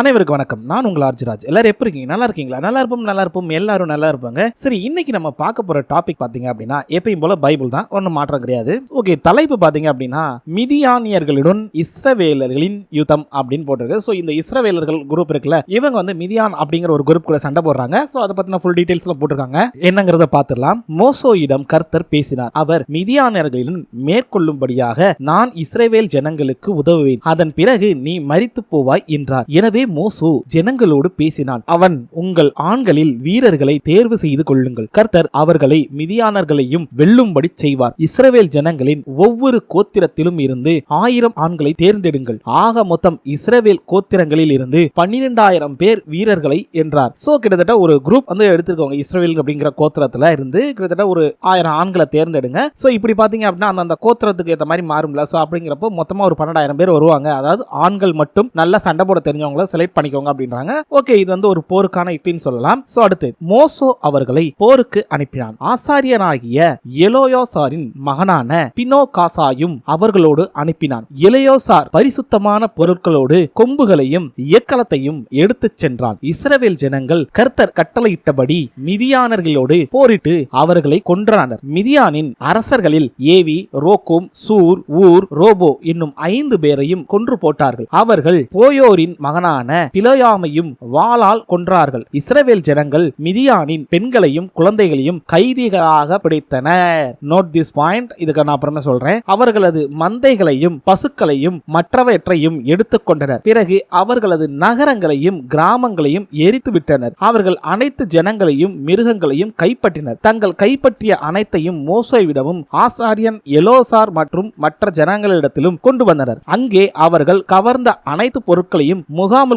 அனைவருக்கும் வணக்கம். நான் உங்கள் ஆர்ஜிராஜ். எல்லாரும் எப்படி இருக்கீங்க? நல்லா இருக்கீங்களா? நல்லா இருப்போம் நல்லா இருப்போம். எல்லாரும் நல்லா இருப்பாங்க. சரி இன்னைக்கு நம்ம பார்க்க போற டாபிக் பாத்தீங்க அப்படின்னா எப்பயும் போல பைபிள் தான். ஒன்றும் மாற்றம் கிடையாது. ஓகே தலைப்பு பாத்தீங்க அப்படின்னா மிதியானியர்களுடன் இஸ்ரவேலர்களின் யுத்தம் அப்படின்னு போட்டிருக்கு. ஸோ இந்த இஸ்ரவேலர்கள் குரூப் இருக்குல்ல இவங்க வந்து மிதியான் அப்படிங்கிற ஒரு குரூப் கூட சண்டை போடுறாங்க. ஸோ அதை பத்தின ஃபுல் டீடைல்ஸ்ல போட்டிருக்காங்க. என்னங்கிறத பார்த்துடலாம். மோசோயிடம் கர்த்தர் பேசினார். அவர் மிதியானியர்களின் மேற்கொள்ளும்படியாக நான் இஸ்ரேவேல் ஜனங்களுக்கு உதவுவேன். அதன் பிறகு நீ மறித்து போவாய் என்றார். எனவே மோசு ஜனங்களோடு பேசினான். அவன் உங்கள் ஆண்களில் வீரர்களை தேர்வு செய்து கொள்ளுங்கள். கர்த்தர் அவர்களை மிதியானர்களையும் வெல்லும்படி செய்வார். இஸ்ரவேல் ஜனங்களின் ஒவ்வொரு கோத்திரத்திலும் இருந்து ஆயிரம் ஆண்களை தேர்ந்தெடுங்கள். ஆக மொத்தம் இஸ்ரவேல் கோத்திரங்களில் இருந்து பன்னிரெண்டாயிரம் பேர் வீரர்களை என்றார். சோ கிட்டத்தட்ட ஒரு குரூப் வந்து எடுத்துக்கோங்க இஸ்ரவேல் அப்படிங்கிற கோத்திரத்துல இருந்து கிட்டத்தட்ட ஒரு ஆயிரம் ஆண்களை தேர்ந்தெடுங்க. சோ இப்படி பாத்தீங்க அப்படின்னா அந்த கோத்திரத்துக்கு ஏற்ற மாதிரி மாறும்ல. சோ அப்படிங்கிறப்போ மொத்தமா ஒரு பன்னெண்டாயிரம் பேர் வருவாங்க. அதாவது ஆண்கள் மட்டும் நல்லா சண்டை போட தெரிஞ்சவங்கள செலக்ட் பண்ணிக்கோங்க அப்படின்றாங்க. ஓகே இது வந்து ஒரு போருக்கான யுக்தின்னு சொல்லலாம். சோ அடுத்து மோசோ அவர்களை போருக்கு அனுப்பினான். ஆசாரியனாகிய எலோயோசாரின் மகனான பினோ காசாயும் அவர்களோடு அனுப்பினான். எலையோசார் பரிசுத்தமான பொருட்களோடு கொம்புகளையும் இயக்கலத்தையும் எடுத்துச் சென்றான். இஸ்ரவேல் ஜனங்கள் கர்த்தர் கட்டளையிட்டபடி மிதியானர்களோடு போரிட்டு அவர்களை கொன்றனர். மிதியானின் அரசர்களில் ஏவி ரோக்கும் சூர் ஊர் ரோபோ என்னும் ஐந்து பேரையும் கொன்று போட்டார்கள். அவர்கள் போயோரின் மகனான பிலோயாமையும் வாளால் கொன்றார்கள். இஸ்ரவேல் ஜனங்கள் மிதியானின் பெண்களையும் குழந்தைகளையும் கைதிகளாக பிடித்தனர். நோட் திஸ் பாயிண்ட் இதுக்கு நான் அப்புறமே சொல்றேன். அவர்களது மந்தைகளையும் பசுக்களையும் மற்றவற்றையும் எடுத்துக்கொண்டனர் பிறகு அவர்களது நகரங்களையும் கிராமங்களையும் எரித்து விட்டனர். அவர்கள் அனைத்து ஜனங்களையும் மிருகங்களையும் கைப்பற்றினர். தங்கள் கைப்பற்றிய அனைத்தையும் மோசைவிடமும் ஆசாரியன் எலோசார் மற்றும் மற்ற ஜனங்களிடத்திலும் கொண்டு வந்தனர். அங்கே அவர்கள் கவர்ந்த அனைத்து பொருட்களையும்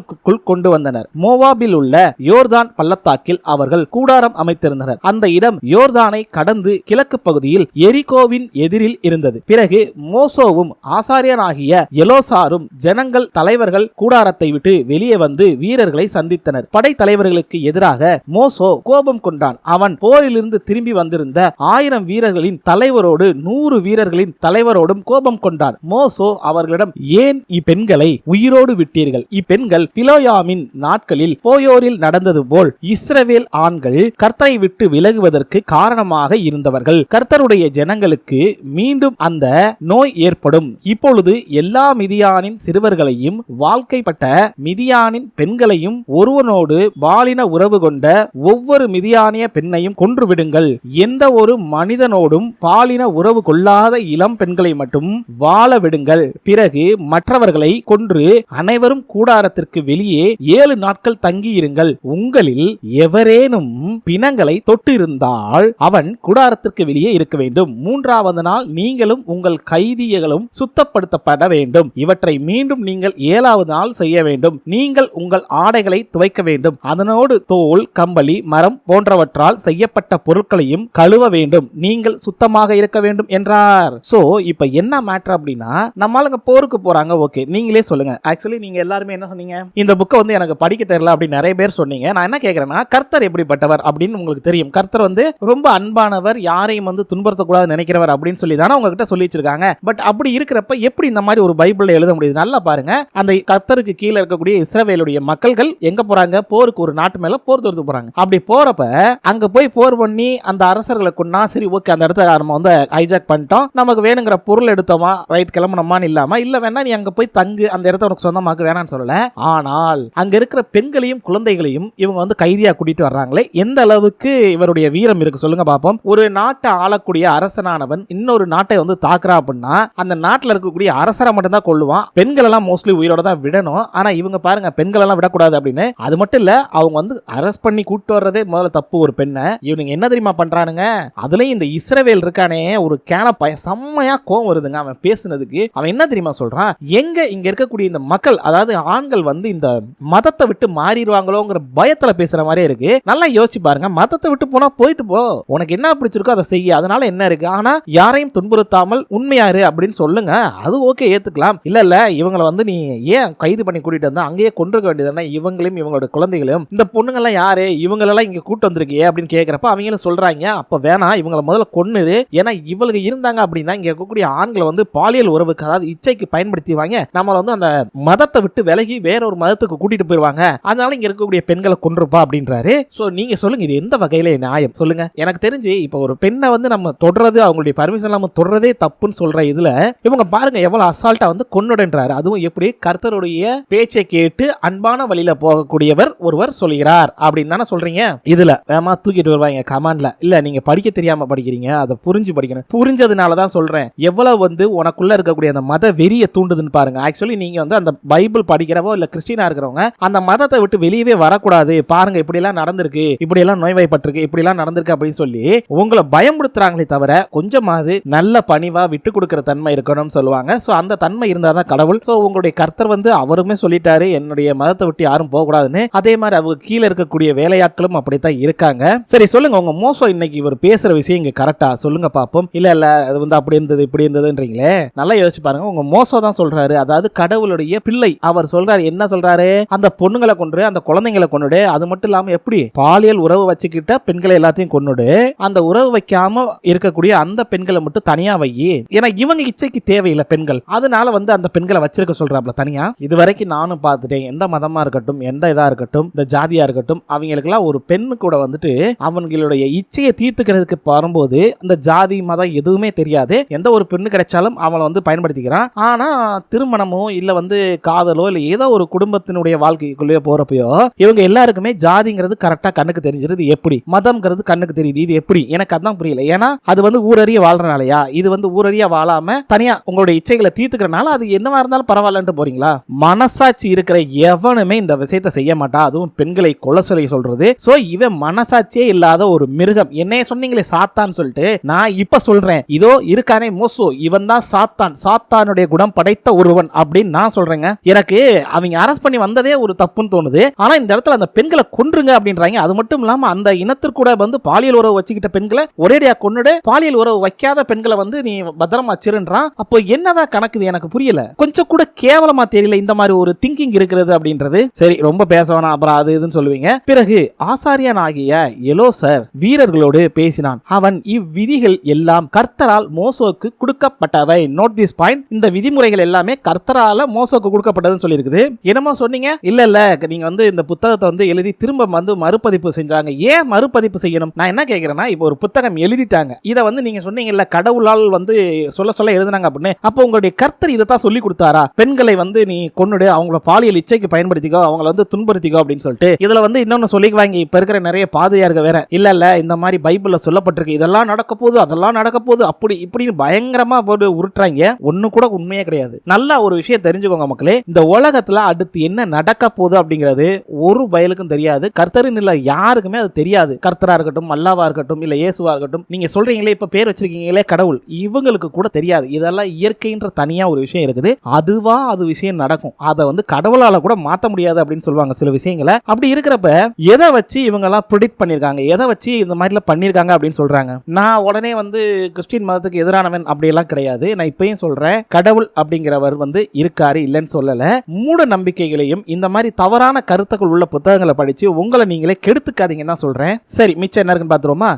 முகாமுக்குள் கொண்டு வந்தனர். மோவாபில் உள்ள யோர்தான் பள்ளத்தாக்கில் அவர்கள் கூடாரம் அமைத்திருந்தனர். அந்த இடம் யோர்தானை கடந்து கிழக்கு பகுதியில் எரிகோவின் எதிரில் இருந்தது. பிறகு மோசோவும் ஆசாரியனாகிய எலோசாரும் ஜனங்கள் தலைவர்கள் கூடாரத்தை விட்டு வெளியே வந்து வீரர்களை சந்தித்தனர். படை தலைவர்களுக்கு எதிராக மோசோ கோபம் கொண்டான். அவன் போரிலிருந்து திரும்பி வந்திருந்த ஆயிரம் வீரர்களின் தலைவரோடு நூறு வீரர்களின் தலைவரோடும் கோபம் கொண்டான். மோசோ அவர்களிடம் ஏன் இப்பெண்களை உயிரோடு விட்டீர்கள்? இப்பெண்கள் பிலோயாமின் நாட்களில் போயோரில் நடந்தது போல் இஸ்ரவேல் ஆண்கள் கர்த்தரை விட்டு விலகுவதற்கு காரணமாக இருந்தவர்கள். கர்த்தருடைய ஜனங்களுக்கு மீண்டும் அந்த நோய் ஏற்படும். இப்பொழுது எல்லா மிதியானின் சிறுவர்களையும் வாழ்க்கைப்பட்ட மிதியானின் பெண்களையும் ஒருவனோடு பாலின உறவு கொண்ட ஒவ்வொரு மிதியானிய பெண்ணையும் கொன்றுவிடுங்கள். எந்த ஒரு மனிதனோடும் பாலின உறவு கொள்ளாத இளம் பெண்களை மட்டும் வாழ விடுங்கள். பிறகு மற்றவர்களை கொன்று அனைவரும் கூடாரத்திற்கு வெளியே ஏழு நாட்கள் தங்கியிருங்கள். உங்களில் எவரேனும் பிணங்களை தொட்டிருந்தால் அவன் குடாரத்திற்கு வெளியே இருக்க வேண்டும். மூன்றாவது நாள் நீங்களும் உங்கள் கைதிகளும் சுத்தப்படுத்தப்பட வேண்டும். இவற்றை மீண்டும் நீங்கள் ஏழாவது நாள் செய்ய வேண்டும். நீங்கள் உங்கள் ஆடைகளை துவைக்க வேண்டும். அதனோடு தோல் கம்பளி மரம் போன்றவற்றால் செய்யப்பட்ட பொருட்களையும் கழுவ வேண்டும். நீங்கள் சுத்தமாக இருக்க வேண்டும் என்றார். சோ இப்ப என்ன மேட்டர் அப்படின்னா நம்ம ஆளுங்க போருக்கு போறாங்க. ஓகே நீங்களே சொல்லுங்க. ஆக்சுவலி நீங்க எல்லாருமே என்ன சொன்னீங்க? இந்த புக்கை வந்து எனக்கு படிக்க தெரியல அப்படின்னு நிறைய பேர் சொன்னீங்க. நான் என்ன கேட்கறேன்னா கர்த்தர் எப்படிப்பட்டவர் அப்படின்னு உங்களுக்கு தெரியும். கர்த்தர் வந்து ரொம்ப அன்பானவர் யாரையும் வந்து துன்புறுத்தக்கூடாது நினைக்கிறவர் அப்படின்னு சொல்லி தானே உங்ககிட்ட சொல்லி வச்சிருக்காங்க பட் அப்படி இருக்கிறப்ப எப்படி இந்த மாதிரி ஒரு பைபிள்ல எழுத முடியுது? நல்லா பாருங்க. அந்த கர்த்தருக்கு கீழே இருக்கக்கூடிய இஸ்ரவேலுடைய மக்கள்கள் எங்க போறாங்க? போருக்கு ஒரு நாட்டு மேல போர் தொடுத்து போறாங்க. அப்படி போறப்ப அங்க போய் போர் பண்ணி அந்த அரசர்களை கொண்டா சரி ஓகே அந்த இடத்த நம்ம வந்து ஹைஜாக் பண்ணிட்டோம். நமக்கு வேணுங்கிற பொருள் எடுத்தோமா? ரைட் கிளம்பணுமான்னு இல்லாம இல்ல வேணா நீ அங்க போய் தங்கு அந்த இடத்த உனக்கு சொந்தமாக்கு வேணாம்னு சொல்லல. ஆனால் அங்க இருக்கிற பெண்களையும் குழந்தைகளையும் இவங்க வந்து கைதியா கூட்டிட்டு வர்றாங்களே. எந்த அளவுக்கு இவருடைய வீரம் இருக்கு சொல்லுங்க பாப்போம். ஒரு நாட்டை ஆளக்கூடிய அரசனானவன் இன்னொரு நாட்டை வந்து தாக்குறா அப்படின்னா அந்த நாட்டுல இருக்கக்கூடிய அரசரை மட்டும் தான் கொள்ளுவான் பெண்கள் எல்லாம் மோஸ்ட்லி உயிரோட தான் விடணும். ஆனா இவங்க பாருங்க பெண்கள் எல்லாம் விடக்கூடாது அப்படின்னு. அது மட்டும் இல்ல அவங்க வந்து அரெஸ்ட் பண்ணி கூட்டு வர்றதே முதல்ல தப்பு ஒரு பெண்ணை. இவனுங்க என்ன தெரியுமா பண்றானுங்க? அதுலயும் இந்த இஸ்ரவேல் இருக்கானே ஒரு கேன பையன் செம்மையா கோவம் வருதுங்க அவன் பேசுனதுக்கு. அவன் என்ன தெரியுமா சொல்றான்? எங்க இங்க இருக்கக்கூடிய இந்த மக்கள் அதாவது ஆண்கள் வந்து வந்து இந்த மதத்தை விட்டு மாறிடுவாங்களோங்கிற பயத்துல பேசுற மாதிரியே இருக்கு. நல்லா யோசிச்சு பாருங்க. மதத்தை விட்டு போனா போயிட்டு போ. உனக்கு என்ன பிடிச்சிருக்கோ அதை செய்ய. அதனால என்ன இருக்கு? ஆனா யாரையும் துன்புறுத்தாமல் உண்மையாரு அப்படின்னு சொல்லுங்க. அது ஓகே ஏத்துக்கலாம். இல்ல இல்ல இவங்களை வந்து நீ ஏன் கைது பண்ணி கூட்டிட்டு வந்தா? அங்கேயே கொண்டிருக்க வேண்டியதுனா இவங்களையும் இவங்களோட குழந்தைகளையும். இந்த பொண்ணுங்கெல்லாம் யாரு? இவங்களெல்லாம் இங்க கூட்டு வந்திருக்கியே அப்படின்னு கேக்குறப்ப அவங்களும் சொல்றாங்க. அப்ப வேணாம் இவங்களை முதல்ல கொன்னுது ஏன்னா இவளுக்கு இருந்தாங்க அப்படின்னா இங்க இருக்கக்கூடிய ஆண்களை வந்து பாலியல் உறவுக்கு அதாவது இச்சைக்கு பயன்படுத்திவாங்க நம்மளை வந்து அந்த மதத்தை விட்டு விலகி வேற ஒரு மதத்துக்கு கூட்டிட்டு போயிருவாங்க. அதனால இங்க இருக்கக்கூடிய பெண்களை கொண்டிருப்பா அப்படின்றாரு. சோ நீங்க சொல்லுங்க இது எந்த வகையில நியாயம்? சொல்லுங்க. எனக்கு தெரிஞ்சு இப்போ ஒரு பெண்ணை வந்து நம்ம தொடர்றது அவங்களுடைய பர்மிஷன் இல்லாம தொடர்றதே தப்புன்னு சொல்ற இதுல இவங்க பாருங்க எவ்வளவு அசால்ட்டா வந்து கொன்னுடன்றாரு. அதுவும் எப்படி கர்த்தருடைய பேச்சை கேட்டு அன்பான வழியில போகக்கூடியவர் ஒருவர் சொல்கிறார். அப்படின்னு தானே சொல்றீங்க? இதுல வேமா தூக்கிட்டு வருவாங்க கமாண்ட்ல இல்ல நீங்க படிக்க தெரியாம படிக்கிறீங்க அதை புரிஞ்சு படிக்கணும். புரிஞ்சதுனால தான் சொல்றேன். எவ்வளவு வந்து உனக்குள்ள இருக்கக்கூடிய அந்த மத வெறிய தூண்டுதுன்னு பாருங்க. ஆக்சுவலி நீங்க வந்து அந்த பைபிள் படிக்கிறவோ இல்ல கிறிஸ்டினா இருக்கிறவங்க அந்த மதத்தை விட்டு வெளியவே வரக்கூடாது. பாருங்க இப்படி எல்லாம் நடந்திருக்கு. இப்படி எல்லாம் நோய்வாய்ப்பட்டிருக்கு. இப்படி எல்லாம் நடந்திருக்கு அப்படின்னு சொல்லி உங்களை பயமுறுத்துறாங்களே தவிர கொஞ்சமாவது நல்ல பணிவா விட்டு கொடுக்கிற தன்மை இருக்கணும்னு சொல்லுவாங்க. ஸோ அந்த தன்மை இருந்தாதான் கடவுள். ஸோ உங்களுடைய கர்த்தர் வந்து அவருமே சொல்லிட்டாரு என்னுடைய மதத்தை விட்டு யாரும் போகக்கூடாதுன்னு. அதே மாதிரி அவங்க கீழே இருக்கக்கூடிய வேலையாட்களும் அப்படித்தான் இருக்காங்க. சரி சொல்லுங்க உங்க மோசம் இன்னைக்கு இவர் பேசுற விஷயம் இங்க கரெக்டா சொல்லுங்க பாப்போம் இல்ல இல்ல அது வந்து அப்படி இருந்தது இப்படி இருந்ததுன்றீங்களே? நல்லா யோசிச்சு பாருங்க உங்க மோசம் தான் சொல்றாரு. அதாவது கடவுளுடைய பிள்ளை அவர் சொல்றாரு என்ன சொல்றாரு? அந்த பொண்ணுங்களை கொண்டு அந்த குழந்தைங்களை கொண்டுடு அது மட்டும் இல்லாம எப்படி? பாலியல் உறவு வச்சுக்கிட்ட பெண்களை எல்லாத்தையும் கொண்டுடு அந்த உறவு வைக்காம இருக்கக்கூடிய அந்த பெண்களை மட்டும் தனியா வை. ஏன்னா இவங்க இச்சைக்கு தேவையில்லை பெண்கள். அதனால வந்து அந்த பெண்களை வச்சிருக்க சொல்றாப்ல தனியா. இது வரைக்கும் நானும் பார்த்துட்டேன். எந்த மதமா இருக்கட்டும் எந்த இதா இருக்கட்டும் இந்த ஜாதியா இருக்கட்டும் அவங்களுக்கெல்லாம் ஒரு பெண்ணு கூட வந்துட்டு அவங்களுடைய இச்சையை தீர்த்துக்கிறதுக்கு வரும்போது அந்த ஜாதி மதம் எதுவுமே தெரியாது. எந்த ஒரு பெண்ணு கிடைச்சாலும் அவளை வந்து பயன்படுத்திக்கிறான். ஆனா திருமணமோ இல்ல வந்து காதலோ இல்ல ஏதோ ஒரு குடும்பத்தினுடைய வாழ்க்கைக்குள்ளேயே போறப்பயோ இவங்க எல்லாருக்குமே ஜாதிங்கிறது கரெக்டா கண்ணுக்கு தெரிஞ்சிருது. எப்படி? மதம்ங்கிறது கண்ணுக்கு தெரியுது. இது எப்படி? எனக்கு அதான் புரியல. ஏன்னா அது வந்து ஊரறிய வாழ்றனாலயா? இது வந்து ஊரறிய வாழாம தனியா உங்களுடைய இச்சைகளை தீர்த்துக்கிறனால அது என்னவா இருந்தாலும் பரவாயில்லன்ட்டு போறீங்களா? மனசாட்சி இருக்கிற எவனுமே இந்த விஷயத்தை செய்ய மாட்டான் அதுவும் பெண்களை கொலை சொல்லி சொல்றது. சோ இவன் மனசாட்சியே இல்லாத ஒரு மிருகம். என்னைய சொன்னீங்களே சாத்தான் சொல்லிட்டு. நான் இப்ப சொல்றேன். இதோ இருக்கானே மோசோ. இவன் தான் சாத்தான். சாத்தானுடைய குணம் படைத்த ஒருவன் அப்படின்னு நான் சொல்றேங்க. எனக்கு அவங்க அரெஸ்ட் பண்ணி வந்ததே ஒரு தப்புன்னு தோணுது. ஆனா இந்த இடத்துல அந்த பெண்களை கொன்றுங்க அப்படின்றாங்க. அது மட்டும் இல்லாம அந்த இனத்திற்கூட வந்து பாலியல் உறவு வச்சுக்கிட்ட பெண்களை ஒரேடியா கொன்னுடு பாலியல் உறவு வைக்காத பெண்களை வந்து நீ பத்திரமா வச்சிருன்றான். அப்போ என்னதான் கணக்குது? எனக்கு புரியல. கொஞ்சம் கூட கேவலமா தெரியல இந்த மாதிரி ஒரு திங்கிங் இருக்கிறது அப்படின்றது. சரி ரொம்ப பேச வேணாம். அப்புறம் அது இதுன்னு சொல்லுவீங்க. பிறகு ஆசாரியன் ஆகிய எலோசர் வீரர்களோடு பேசினான். அவன் இவ்விதிகள் எல்லாம் கர்த்தரால் மோசோக்கு கொடுக்கப்பட்டவை. நோட் திஸ் பாயிண்ட் இந்த விதிமுறைகள் எல்லாமே கர்த்தரால மோசோக்கு கொடுக்கப்பட்டதுன்னு சொல்லியிருக்குது. என்னமோ சொன்னீங்க? இல்ல இல்ல. நீங்க வந்து இந்த புத்தகத்தை வந்து எழுதி திரும்ப வந்து மறுபதிப்பு செஞ்சாங்க. ஏன் மறுபதிப்பு செய்யணும்? நான் என்ன கேட்கிறேன்னா இப்போ ஒரு புத்தகம் எழுதிட்டாங்க. இதை வந்து நீங்க சொன்னீங்கல்ல கடவுளால் வந்து சொல்ல சொல்ல எழுதினாங்க அப்படின்னு. அப்போ உங்களுடைய கர்த்தர் இதை தான் சொல்லி கொடுத்தாரா? பெண்களை வந்து நீ கொண்டுடு அவங்கள பாலியல் இச்சைக்கு பயன்படுத்திக்கோ அவங்கள வந்து துன்புறுத்திக்கோ அப்படின்னு சொல்லிட்டு. இதுல வந்து இன்னொன்னு சொல்லிக்குவாங்க இப்ப இருக்கிற நிறைய பாதையாருங்க வேற. இல்ல இல்ல. இந்த மாதிரி பைபிள்ல சொல்லப்பட்டிருக்கு. இதெல்லாம் நடக்க போகுது அதெல்லாம் நடக்க போகுது. அப்படி இப்படின்னு பயங்கரமா போட்டு உருட்டுறாங்க. ஒண்ணு கூட உண்மையே கிடையாது. நல்லா ஒரு விஷயம் தெரிஞ்சுக்கோங்க மக்களே. இந்த உலகத்துல அடுத்து என்ன நடக்க போகுது அப்படிங்கிறது ஒரு பயலுக்கும் தெரியாது. கர்த்தரின் இல்ல யாருக்குமே அது தெரியாது. கர்த்தரா இருக்கட்டும் அல்லாவா இருக்கட்டும் இல்ல இயேசுவா இருக்கட்டும். நீங்க சொல்றீங்களே இப்ப பேர் வச்சிருக்கீங்களே கடவுள். இவங்களுக்கு கூட தெரியாது. இதெல்லாம் இயற்கைன்ற தனியா ஒரு விஷயம் இருக்குது. அதுவா அது விஷயம் நடக்கும். அதை வந்து கடவுளால கூட மாத்த முடியாது அப்படின்னு சொல்லுவாங்க சில விஷயங்களை. அப்படி இருக்கிறப்ப எதை வச்சு இவங்க எல்லாம் ப்ரிடிக்ட் பண்ணிருக்காங்க? எதை வச்சு இந்த மாதிரிலாம் பண்ணிருக்காங்க அப்படின்னு சொல்றாங்க? நான் உடனே வந்து கிறிஸ்டின் மதத்துக்கு எதிரானவன் அப்படியெல்லாம் கிடையாது. நான் இப்பயும் சொல்றேன் கடவுள் அப்படிங்கிறவர் வந்து இருக்காரு இல்லைன்னு சொல்லல. மூட நம்பிக்கைகளையும் இந்த மாதிரி தவறான கருத்துக்கள் உள்ள புத்தகங்களை படிச்சு உங்களை நீங்களே கெடுத்துக்காதீங்கன்னு தான் சொல்றேன். சரி மிச்சம் என்ன இருக்குன்னு பாத்துருவோமா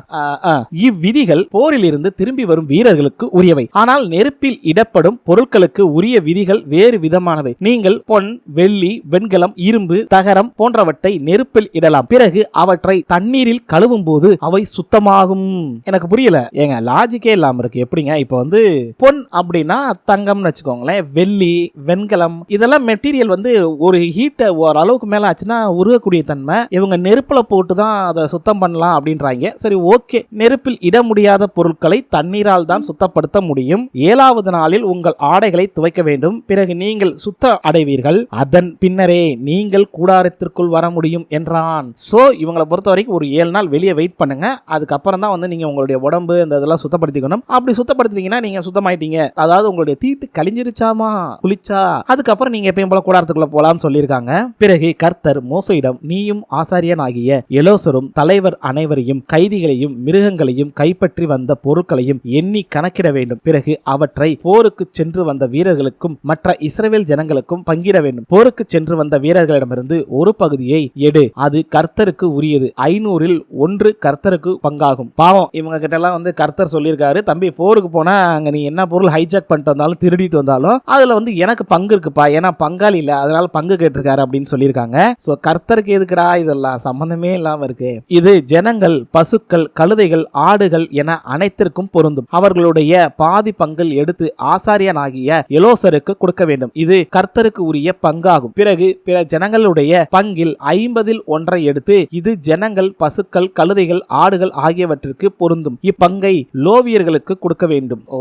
இவ்விதிகள் போரில் இருந்து திரும்பி வரும் வீரர்களுக்கு உரியவை. ஆனால் நெருப்பில் இடப்படும் பொருட்களுக்கு உரிய விதிகள் வேறு விதமானவை. நீங்கள் பொன் வெள்ளி வெண்கலம் இரும்பு தகரம் போன்றவற்றை நெருப்பில் இடலாம். பிறகு அவற்றை தண்ணீரில் கழுவும் போது அவை சுத்தமாகும். எனக்கு புரியல. ஏங்க லாஜிக்கே இல்லாம இருக்கு. எப்படிங்க? இப்போ வந்து பொன் அப்படின்னா தங்கம்னு வச்சுக்கோங்களேன். வெள்ளி வெண்கலம் இதெல்லாம் மெட்டீரியல் வந்து ஒரு ஹீட்டை ஒரு அளவுக்கு ஆச்சுன்னா உருகக்கூடிய தன்மை இவங்க நெருப்பில் போட்டு தான் அதை சுத்தம் பண்ணலாம் அப்படின்றாங்க. சரி ஓகே. நெருப்பில் இட முடியாத பொருட்களை தண்ணீரால் தான் சுத்தப்படுத்த முடியும். ஏழாவது நாளில் உங்கள் ஆடைகளை துவைக்க வேண்டும். பிறகு நீங்கள் சுத்த அடைவீர்கள். அதன் பின்னரே நீங்கள் கூடாரத்திற்குள் வர முடியும் என்றான். சோ இவங்களை பொறுத்த வரைக்கும் ஒரு ஏழு நாள் வெளியே வெயிட் பண்ணுங்க. அதுக்கப்புறம் தான் வந்து நீங்க உங்களுடைய உடம்பு இந்த இதெல்லாம் சுத்தப்படுத்திக்கணும். அப்படி சுத்தப்படுத்தினீங்கன்னா நீங்க சுத்தமாயிட்டீங்க. அதாவது உங்களுடைய தீட்டு கழிஞ்சிருச்சாமா குளிச்சா? அதுக்கப்புறம் நீங்க எப்பயும் போல கூடாரத்துக்குள்ள போலாம்னு சொல்லியிருக்காங்க. பிறகு கர்த்தர் மோசையிடம் நீயும் ஆசாரியன் ஆகிய எலோசரும் தலைவர் அனைவரையும் கைதிகளையும் மிருகங்களையும் கைப்பற்றி வந்த பொருட்களையும் எண்ணி கணக்கிட வேண்டும். பிறகு அவற்றை போருக்கு சென்று வந்த வீரர்களுக்கும் மற்ற இஸ்ரேல் ஜனங்களுக்கும் பங்கிட வேண்டும். போருக்கு சென்று வந்த வீரர்களிடமிருந்து ஒரு பகுதியை எடு. அது கர்த்தருக்கு உரியது. ஐநூறில் ஒன்று கர்த்தருக்கு பங்காகும். பாவம் இவங்க கிட்ட எல்லாம் வந்து கர்த்தர் சொல்லியிருக்காரு. தம்பி போருக்கு போனா அங்க நீ என்ன பொருள் ஹைஜாக் பண்ணிட்டு வந்தாலும் திருடிட்டு வந்தாலும் அதுல வந்து எனக்கு பங்கு இருக்குப்பா. ஏன்னா பங்காளி இல்ல. அதனால ஆள் பங்கு கேட்டிருக்காரு அப்படின்னு சொல்லியிருக்காங்க. ஸோ கர்த்தருக்கு எதுக்குடா இதெல்லாம்? சம்பந்தமே இல்லாம இருக்கு. இது ஜனங்கள் பசுக்கள் கழுதைகள் ஆடுகள் என அனைத்திற்கும் பொருந்தும். அவர்களுடைய பாதி பங்கில் எடுத்து ஆசாரியனாகிய எலோசருக்கு கொடுக்க வேண்டும். இது கர்த்தருக்கு உரிய பங்காகும். பிறகு பிற ஜனங்களுடைய பங்கில் ஐம்பதில் ஒன்றை எடுத்து இது ஜனங்கள் பசுக்கள் கழுதைகள் ஆடுகள் ஆகியவற்றிற்கு பொருந்தும். இப்பங்கை லோவியர்களுக்கு கொடுக்க வேண்டும். ஓ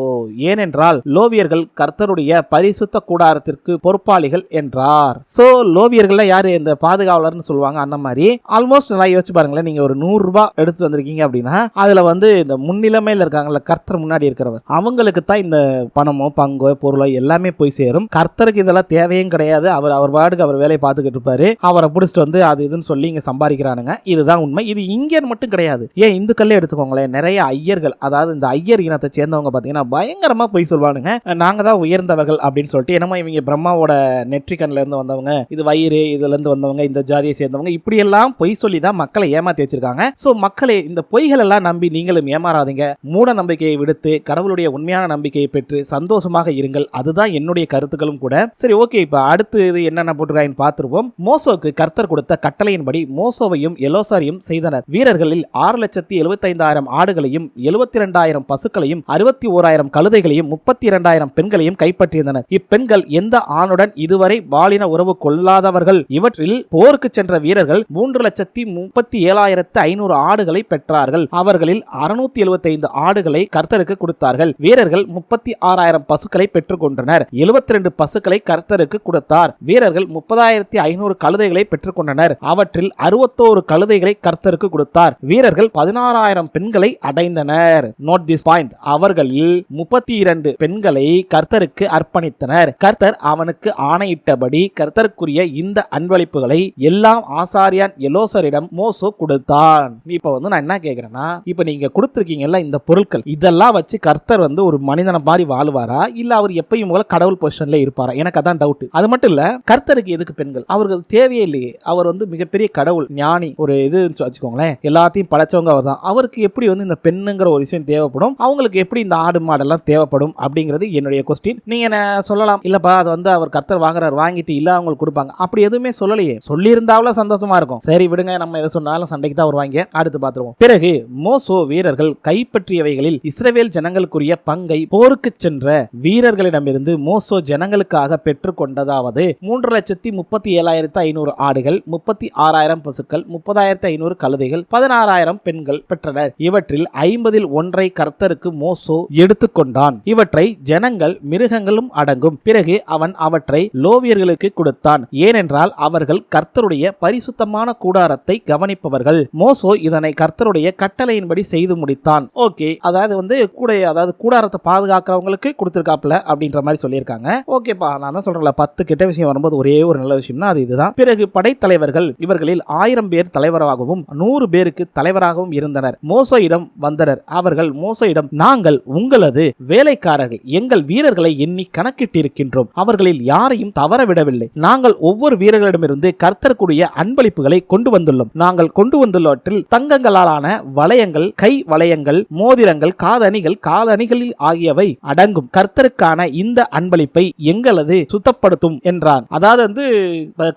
ஏனென்றால் லோவியர்கள் கர்த்தருடைய பரிசுத்த கூடாரத்திற்கு பொறுப்பாளிகள் என்றார். சோ லோவியர்கள் யாரு? இந்த பாதுகாவலர்னு சொல்லுவாங்க அந்த மாதிரி. ஆல்மோஸ்ட் நல்லா யோசிச்சு பாருங்களேன் நீங்க ஒரு நூறு ரூபாய் எடுத்துட்டு வந்திருக்கீங்க அப்படின்னா அதுல வந்து இந்த முன்னிலைமையில இருக்காங்கல்ல கர்த்தர் முன்னாடி இருக்கிறவர். அவங்களுக்கு தான் இந்த பணமோ பங்கோ பொருளோ எல்லாமே போய் சேரும். கர்த்தருக்கு இதெல்லாம் தேவையும் கிடையாது. அவர் அவர் பாட்டுக்கு அவர் வேலையை பார்த்துக்கிட்டு இருப்பாரு. அவரை பிடிச்சிட்டு வந்து அது இதுன்னு சொல்லி இங்க சம்பாதிக்கிறானுங்க. இதுதான் உண்மை. இது இங்கேன்னு மட்டும் கிடையாது. ஏன் இந்துக்கள்லேயே எடுத்துக்கோங்களேன் நிறைய ஐயர்கள் அதாவது இந்த ஐயர் இனத்தை சேர்ந்தவங்க பார்த்தீங்கன்னா பயங்கரமா போய் சொல்லுவானுங்க நாங்க தான் உயர்ந்தவர்கள் அப்படின்னு சொல்லிட்டு என்னமோ இவங்க பிரம்மாவோட நெற்றிக்கண்ணில் இருந்து வந்தவங்க இது வயிறு இதுல இருந்து வந்தவங்க இந்த ஜாதியை சேர்ந்தவங்க இப்படி எல்லாம் பொய் சொல்லி தான் மக்களை ஏமாத்தி வச்சிருக்காங்க. சோ மக்களே இந்த பொய்கள் எல்லாம் நம்பி நீங்களும் ஏமாறாதீங்க. மூட நம்பிக்கையை விடுத்து கடவுளுடைய உண்மையான நம்பிக்கையை பெற்று சந்தோஷமாக இருங்கள். அதுதான் என்னுடைய கருத்துக்களும் கூட. சரி ஓகே இப்ப அடுத்து இது என்னென்ன போட்டிருக்காங்கன்னு பார்த்துருவோம். மோசோக்கு கர்த்தர் கொடுத்த கட்டளையின்படி மோசோவையும் எலோசாரியும் செய்தனர். வீரர்களில் ஆறு லட்சத்தி எழுபத்தைந்தாயிரம் ஆடுகளையும் எழுபத்தி இரண்டாயிரம் பசுக்களையும் அறுபத்தி ஓராயிரம் கழுதைகளையும் முப்பத்தி இரண்டாயிரம் பெண்களையும் கைப்பற்றியிருந்தனர். இப்பெண்கள் எந்த ஆணுடன் இதுவரை பாலின உறவு கொள்ளாதவர்கள். இவற்றில் போருக்கு சென்ற வீரர்கள் மூன்று லட்சத்தி முப்பத்தி ஏழாயிரத்து ஐநூறு ஆடுகளை பெற்றார்கள். அவர்களில் அறுநூத்தி எழுபத்தைந்து ஆடுகளை கர்த்தருக்கு கொடுத்தார்கள். வீரர்கள் முப்பத்தி ஆறாயிரம் பசுக்களை பெற்றுக்கொண்டனர். எழுபத்தி ரெண்டு பசுக்களை கர்த்தருக்கு கொடுத்தார். வீரர்கள் முப்பதாயிரத்தி ஐநூறு கழுதைகளை பெற்றுக்கொண்டனர். அவற்றில் அறுபத்தோரு கழுதைகளை கர்த்தருக்கு கொடுத்தார். வீரர்கள் பதினாறாயிரம் பெண்களை அடைந்தனர். நோட் திஸ் பாயிண்ட் அவர்களில் முப்பத்தி இரண்டு பெண்களை கர்த்தருக்கு அர்ப்பணித்தனர். கர்த்தர் அவனுக்கு ஆணையிட்டபடி கர்த்தருக்குரிய இந்த அன்பளிப்புகளை எல்லாம் ஆசாரியான் எலோசரிடம் மோசோ கொடுத்தான். இப்ப வந்து நான் என்ன கேக்குறேன்னா இப்ப நீங்க கொடுத்துருக்கீங்கல்ல இந்த பொருட்கள் இதெல்லாம் வச்சு கர்த்தர் வந்து ஒரு மனிதனை மாதிரி வாழ்வாரா? இல்ல அவர் எப்பயும் போல கடவுள் பொசிஷன்ல இருப்பாரா? எனக்கு அதான் டவுட் அது மட்டும் இல்ல கர்த்தருக்கு எதுக்கு பெண்கள்? அவருக்கு தேவையே இல்லையே. அவர் வந்து மிகப்பெரிய கடவுள் ஞானி ஒரு இது வச்சுக்கோங்களேன். எல்லாத்தையும் படைச்சவங்க அவர் தான் அவருக்கு எப்படி வந்து இந்த பெண்ணுங்கிற ஒரு விஷயம் தேவைப்படும்? அவங்களுக்கு எப்படி இந்த ஆடு மாடெல்லாம் தேவைப்படும்? அப்படிங்கிறது என்னுடைய கொஸ்டின் நீங்க என்ன சொல்லலாம்? இல்லப்பா அது வந்து அவர் கர்த்தர் வாங்குறாரு வாங்கிட்டு இல்லை அவங்களுக்கு கொடுப்பாங்க. அப்படி எதுவுமே சொல்லலையே. சொல்லியிருந்தாவில் சந்தோஷமா இருக்கும். சரி விடுங்க நம்ம எதை சொன்னாலும் சண்டைக்கு தான் வருவாங்க. அடுத்து பார்த்துருவோம். பிறகு மோசோ வீரர்கள் கைப்பற்றியவைகளில் இஸ்ரேல் ஜனங்களுக்குரிய பங்கை போருக்கு சென்ற வீரர்களிடமிருந்து மோசோ ஜனங்களுக்காக பெற்றுக்கொண்டதாவது மூன்று லட்சத்தி முப்பத்தி ஏழாயிரத்து ஐநூறு ஆடுகள் முப்பத்தி ஆறாயிரம் பசுக்கள் முப்பதாயிரத்து ஐநூறு கழுதைகள் பதினாறாயிரம் பெண்கள் பெற்றனர். இவற்றில் ஐம்பதில் ஒன்றை கர்த்தருக்கு மோசோ எடுத்துக்கொண்டான். இவற்றை ஜனங்கள் மிருகங்களும் அடங்கும். பிறகு அவன் அவற்றை லோவியர்களுக்கு கொடுத்தான். ஏனென்றால் அவர்கள் கர்த்தருடைய பரிசுத்தமான கூடாரத்தை கவனிப்பவர்கள். மோசோ இதனை கர்த்தருடைய கட்டளையின்படி செய்து முடித்தான். ஓகே அதாவது வந்து கூட அதாவது கூடாரத்தை பாதுகாக்கிறவங்களுக்கு கொடுத்துருக்காப்ல அப்படின்ற மாதிரி சொல்லியிருக்காங்க. ஓகேப்பா நான் தான் சொல்றேன் பத்து கெட்ட விஷயம் வரும்போது ஒரே ஒரு நல்ல விஷயம்னா அது இதுதான். பிறகு படைத்தலைவர்கள் இவர்களில் ஆயிரம் பேர் தலைவராகவும் நூறு பேருக்கு தலைவராகவும் இருந்தனர். மோசோயிடம் வந்தனர். அவர்கள் மோசோயிடம் நாங்கள் உங்களது வேலைக்காரர்கள் எங்கள் வீரர்களை எண்ணி கணக்கிட்டிருக்கின்றோம். அவர்களில் யாரையும் தவற விடவில்லை நாங்கள் ஒவ்வொரு வீரர்களிடமிருந்து கர்த்தருக்குரிய அன்பளிப்புகளை கொண்டு வந்துள்ளோம். நாங்கள் கொண்டு வந்துள்ளவற்றில் தங்கங்களாலான வளையங்கள் கை வளையங்கள் மோதிரங்கள் காதணிகள் காலணிகளில் ஆகியவை அடங்கும். கர்த்தருக்கான இந்த அன்பளிப்பை எங்களது சுத்தப்படுத்தும் என்றான். அதாவது வந்து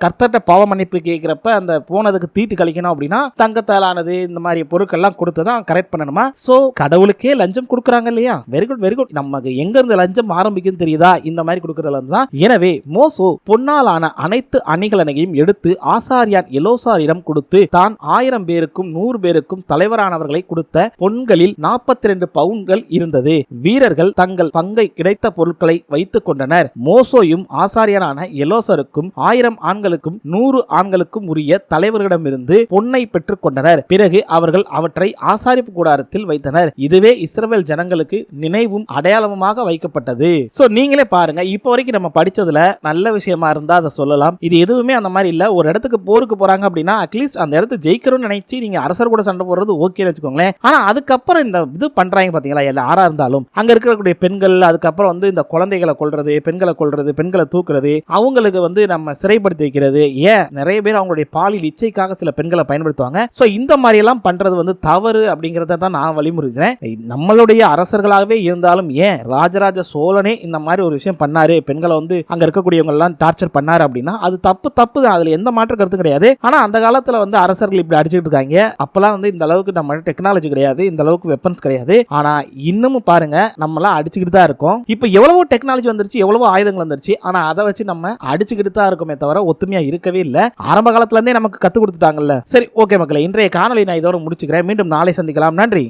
கர்த்தர்கிட்ட பாவ மன்னிப்பு கேட்கிறப்ப அந்த போனதுக்கு தீட்டு கழிக்கணும் அப்படின்னா தங்கத்தாலானது இந்த மாதிரி பொருட்கள்லாம் கொடுத்து தான் கரெக்ட் பண்ணணுமா? சோ கடவுளுக்கே லஞ்சம் கொடுக்குறாங்க இல்லையா? வெரி குட் வெரி குட் நமக்கு எங்க இருந்து லஞ்சம் ஆரம்பிக்கும் தெரியுதா? இந்த மாதிரி கொடுக்கறதுல தான். எனவே மோசோ பொன்னாலான அனைத்து அணிகலனையும் எடுத்து ஆசாரியான் எலோசாரிடம் கொடுத்து தான் ஆயிரம் பேருக்கும் நூறு பேருக்கும் தலைவரானவர்களை கொடுத்த பொன்களில் நாற்பத்தி ரெண்டு பவுன்கள் இருந்தது. வீரர்கள் தங்கள் பங்கை கிடைத்த பொருட்களை வைத்துக் கொண்டனர். மோசோயும் ஆசாரியரான எலோசருக்கும் ஆயிரம் ஆண்களுக்கும் நூறு ஆண்களுக்கும் உரிய தலைவர்களிடமிருந்து பொன்னை பெற்றுக் கொண்டனர். பிறகு அவர்கள் அவற்றை ஆசாரிப்பு கூடாரத்தில் வைத்தனர். இதுவே இஸ்ரேல் ஜனங்களுக்கு நினைவும் அடையாளமாக வைக்கப்பட்டது. சோ நீங்களே பாருங்க இப்ப வரைக்கும் நம்ம படிச்சதுல நல்ல விஷயமா வந்தால் அதை சொல்லலாம். இது எதுவுமே அந்த மாதிரி இல்லை. ஒரு இடத்துக்கு போருக்கு போகிறாங்க அப்படின்னா அட்லீஸ்ட் அந்த இடத்த ஜெயிக்கணும்னு நினைச்சு நீங்கள் அரசர் கூட சண்டை போடுறது ஓகேன்னு வச்சுக்கோங்களேன். ஆனால் அதுக்கப்புறம் இந்த இது பண்ணுறாங்க பார்த்தீங்களா எல்லா யாராக இருந்தாலும். அங்கே இருக்கக்கூடிய பெண்கள் அதுக்கப்புறம் வந்து இந்த குழந்தைகளை கொல்றது பெண்களை கொல்றது பெண்களை தூக்குறது அவங்களுக்கு வந்து நம்ம சிறைப்படுத்தி வைக்கிறது. ஏன்? நிறைய பேர் அவங்களுடைய பாலியல் இச்சைக்காக சில பெண்களை பயன்படுத்துவாங்க. ஸோ இந்த மாதிரி எல்லாம் வந்து தவறு அப்படிங்கிறத தான் நான் வழிமுறைக்கிறேன் நம்மளுடைய அரசர்களாகவே இருந்தாலும் ஏன்? ராஜராஜ சோழனே இந்த மாதிரி ஒரு விஷயம் பண்ணாரு. பெண்களை வந்து அங்கே இருக்கக்கூடியவங்க எல்லாம் டார்ச்சர் பண்ணாரு அப்படின்னா அது தப்பு தப்பு தான். அதுல எந்த மாற்று கருத்தும் கிடையாது. ஆனா அந்த காலத்துல வந்து அரசர்கள் இப்படி அடிச்சுட்டு இருக்காங்க. அப்பெல்லாம் வந்து இந்த அளவுக்கு நம்ம டெக்னாலஜி கிடையாது. இந்த அளவுக்கு வெப்பன்ஸ் கிடையாது. ஆனா இன்னமும் பாருங்க நம்மளாம் அடிச்சுக்கிட்டு தான் இருக்கோம். இப்போ எவ்வளவோ டெக்னாலஜி வந்துருச்சு எவ்வளவோ ஆயுதங்கள் வந்துருச்சு. ஆனா அதை வச்சு நம்ம அடிச்சுக்கிட்டு தான் இருக்கோமே தவிர ஒத்துமையா இருக்கவே இல்லை. ஆரம்ப காலத்துல இருந்தே நமக்கு கத்து கொடுத்துட்டாங்கல்ல. சரி ஓகே மக்களை இன்றைய காணொலி நான் இதோட முடிச்சுக்கிறேன். மீண்டும் நாளை சந்திக்கலாம். நன்றி.